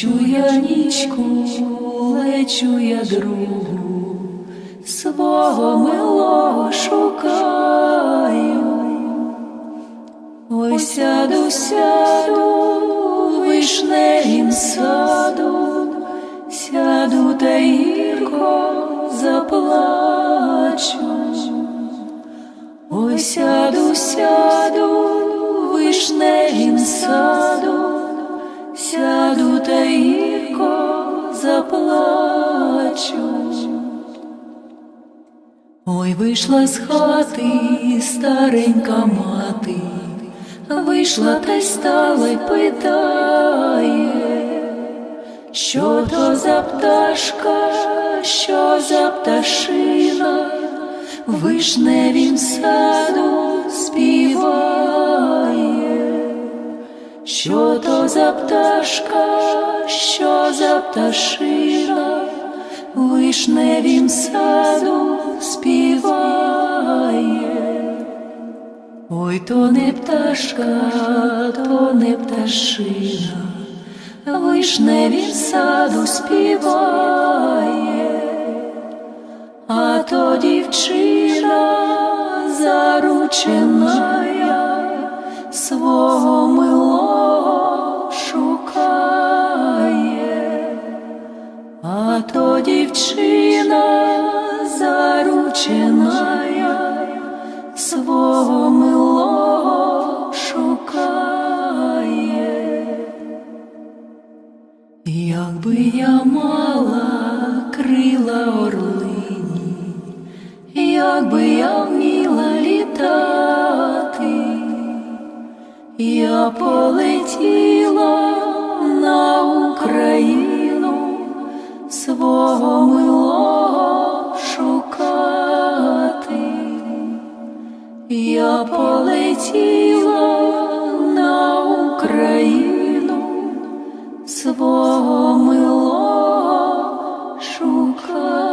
Лечу я нічку, лечу я другу, свого милого шукаю. Ой, сяду, сяду, вишневім саду, сяду та гірко заплачу. Ой, сяду, сяду, вишневім саду, сяду та гірко заплачу. Ой, вийшла з хати старенька мати, вийшла та й стала й питає, що то за пташка, що за пташина, вишневім саду співає, що то за пташка, що за пташина, в вишневім саду співає. Ой, то не пташка, то не пташина, вишневім саду співає, а то дівчина заручена то дівчина заручена свого милого шукає. Якби я мала крила орлині, якби я вміла літати, я полетіла на Україну Та полетіла на Україну свого мило шукати.